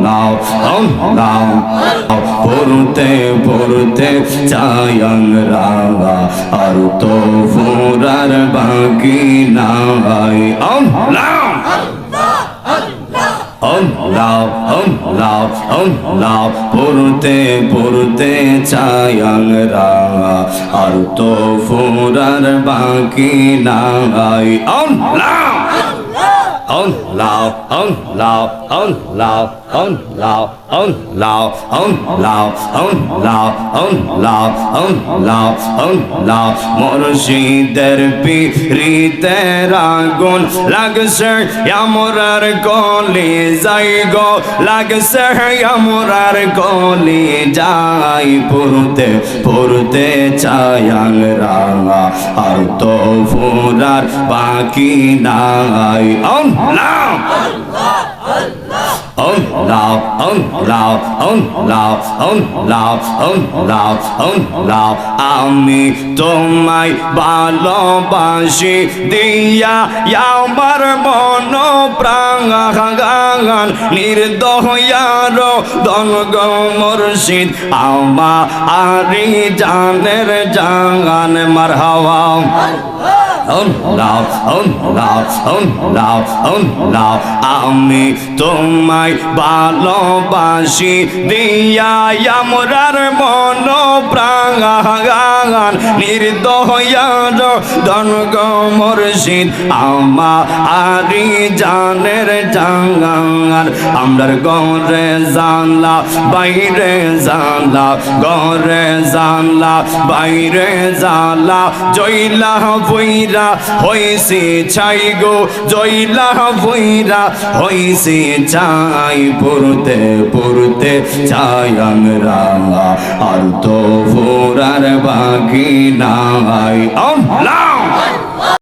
নাও হন নাও পড়তে পড়তে চায়ন রাগা আর তো ফুরার বাকি নাই হন নাও হম লাও হম লাও হম লাও পড়তে পড়তে চায়াল রাগা আর তো ফুরার বাকি নাই হম লাও 嗯老嗯老嗯老嗯。老 ông lão ông lão ông lão ông lão ông lão ông lão মুর্শিদের পিরিতে রাগুন লাগছে আমরার গলি যাই গো লাগছে আমরার গলি যাই পুরতে পুরতে চায়াল রাঙা আর তো ফুরার বাকি নাই ông lão Allah Allah own love, own love, own love, own love, own love, own love. আমি তোমায় ভালোবাসি দিয়া আমার মন প্রাঙ্গান নির্দয়ার দনগ মর্শিদ আমা আরি জানের জাগান মার হাওয়া আমি তোমায় ভালোবাসি, দিয়া আমরার মন প্রাঙ্গান নির্দয়ার দনগ মুর্শিদ আমা আরি জানের জাঙ্গান আমরার গরে জানলা, বাইরে জানলা গরে জানলা, বাইরে জানলা। জইলা বইরা হইছে ছাই গো জইলা বইরা হইছে চাই পড়তে পড়তে চাই আমরা। আর তো ফোরার বাকি নাই। আল্লাহ!